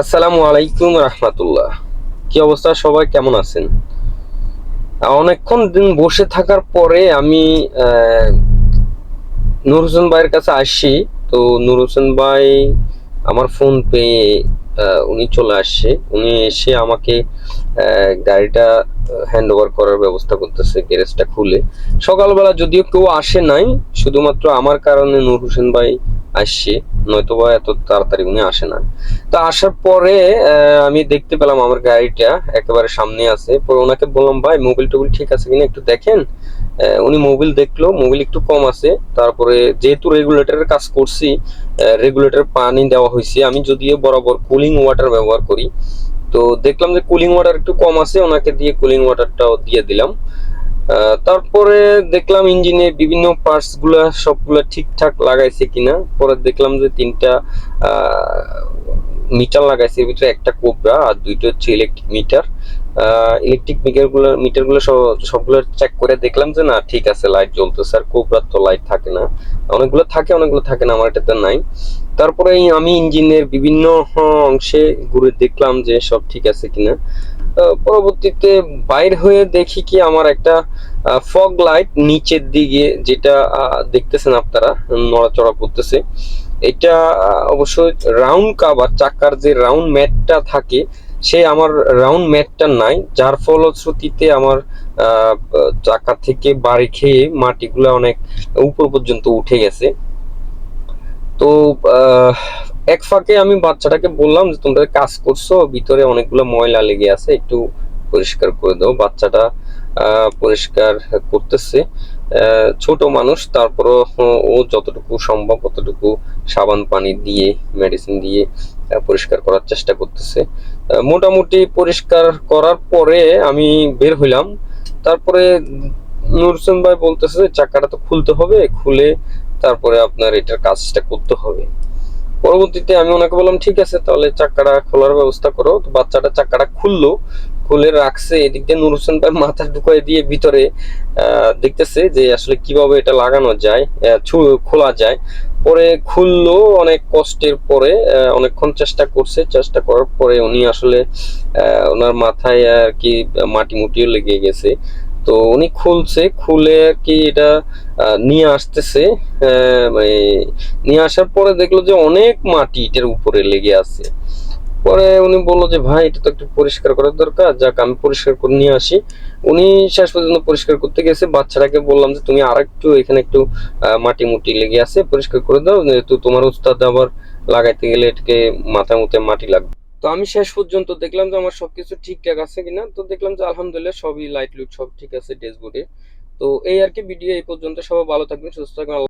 আসসালামু আলাইকুম রহমতুল্লাহ। কি অবস্থা সবাই? কেমন আছেন? অনেকক্ষণ দিন বসে থাকার পরে আমি নূর হোসেন ভাইয়ের কাছে আসি। তো নূর হোসেন ভাই আমার ফোন পেয়ে উনি চলে আসছে। উনি এসে আমাকে গাড়িটা হ্যান্ড ওভার করার ব্যবস্থা করতেছে গ্যারেজটা খুলে। সকালবেলা যদিও কেউ আসে নাই, শুধুমাত্র আমার কারণে নূর হোসেন ভাই আসছে নয়তোবা এত তাড়াতাড়ি উনি আসে না। তো আসার পরে আমি দেখতে পেলাম আমার গাড়িটা একেবারে সামনে আছে। পরে ওনাকে বললাম, ভাই, মোবিল টোবিল ঠিক আছে কিনা একটু দেখেন। উনি মোবিল দেখল, মোবিল একটু কম আছে। তারপরে যেহেতু রেগুলেটরের কাজ করছি রেগুলেটর পানি দেওয়া হয়েছে, আমি যদিও বরাবর কুলিং ওয়াটার ব্যবহার করি। তো দেখলাম যে কুলিং ওয়াটার একটু কম আছে, ওনাকে দিয়ে কুলিং ওয়াটারটাও দিয়ে দিলাম। তারপরে দেখলাম ইঞ্জিনের বিভিন্ন পার্টসগুলা সবগুলা ঠিকঠাক লাগাইছে কিনা। পরে দেখলাম যে তিনটা মিটার লাগাইছে, এর ভিতরে একটা কোবরা আর দুইটা হচ্ছে ইলেকট্রিক মিটার ইলেকট্রিক মিটারগুলো মিটারগুলো সবগুলো চেক করে দেখলাম যে না, ঠিক আছে লাইট জ্বলতেছে আর কোবরার তো লাইট থাকে না। অনেকগুলো থাকে অনেকগুলো থাকে না, আমার এটাতে নাই। তারপরে আমি ইঞ্জিনের বিভিন্ন অংশে ঘুরে দেখলাম যে সব ঠিক আছে কিনা। পরবর্তীতে বাইর হয়ে দেখি কি আমার একটা ফগ লাইট নিচের দিকে যেটা দেখতেছেন আপনারা নড়াচড়া করতেছে। এটা আহ, অবশ্যই রাউন্ড কাভার চাকার যে রাউন্ড ম্যাটটা থাকে সে আমার রাউন্ড ম্যাটটা নাই যার ফলশ্রুতিতে আমার চাকা থেকে বাড়ি খেয়ে মাটিগুলো অনেক উপর পর্যন্ত উঠে গেছে। তো এক ফাঁকে আমি বাচ্চাটাকে বললাম যে, তোমরা কাজ করছ, ভিতরে অনেকগুলো ময়লা লেগে আছে, একটু পরিষ্কার করে দাও। বাচ্চাটা পরিষ্কার করতেছে। ছোট মানুষ, তারপরও ও যতটুকু সম্ভব ততটুকু সাবান, পানি দিয়ে মেডিসিন দিয়ে পরিষ্কার করার চেষ্টা করতেছে। মোটামুটি পরিষ্কার করার পরে আমি বের হইলাম। তারপরে নুরসেন ভাই বলতেছে যে চাকাটা তো খুলতে হবে, খুলে তারপরে আপনার এটার কাজটা করতে হবে। পরবর্তীতে আমি ওনাকে বললাম, ঠিক আছে, তাহলে চাকাটা খোলার ব্যবস্থা করো। তো বাচ্চাটা চাকাটা খুললো, খুলে রাখছে, এদিক দিয়ে নুর হোসেন ভাই মাথা ঢুকাই দিয়ে ভিতরে দেখতেছে যে আসলে কীভাবে এটা লাগানো যায় খোলা যায়। পরে খুললো, অনেক কষ্টের পরে অনেকক্ষণ চেষ্টা করছে, চেষ্টা করার পরে উনি আসলে ওনার মাথায় আর কি মাটি মুটিও লেগে গেছে। তো উনি খুলছে, খুলে কি এটা নিয়ে আসতেছে মানে নিয়ে আসার পরে দেখল যে অনেক মাটি এটার উপরে লেগে আছে। পরে উনি বলল যে, ভাই, এটা তো একটু পরিষ্কার করার দরকার, যাক, আমি পরিষ্কার করে নিয়ে আসি। উনি শেষ পর্যন্ত পরিষ্কার করতে গেছে, বাচ্চাটাকে বললাম যে, তুমি আর একটু এখানে একটু মাটি মুটি লেগে আছে, পরিষ্কার করে দাও তো তোমার উস্তাদ আবার লাগাইতে গেলে এটাকে মাথা মুতে মাটি লাগবে। তো আমি শেষ পর্যন্ত দেখলাম যে আমার সবকিছু ঠিকঠাক আছে কিনা। তো দেখলাম যে আলহামদুলিল্লাহ সবই লাইট লুট সব ঠিক আছে ড্যাশবোর্ডে তো এই আর কি ভিডিও এই পর্যন্ত। সবাই ভালো থাকবেন, সুস্থ থাকবেন।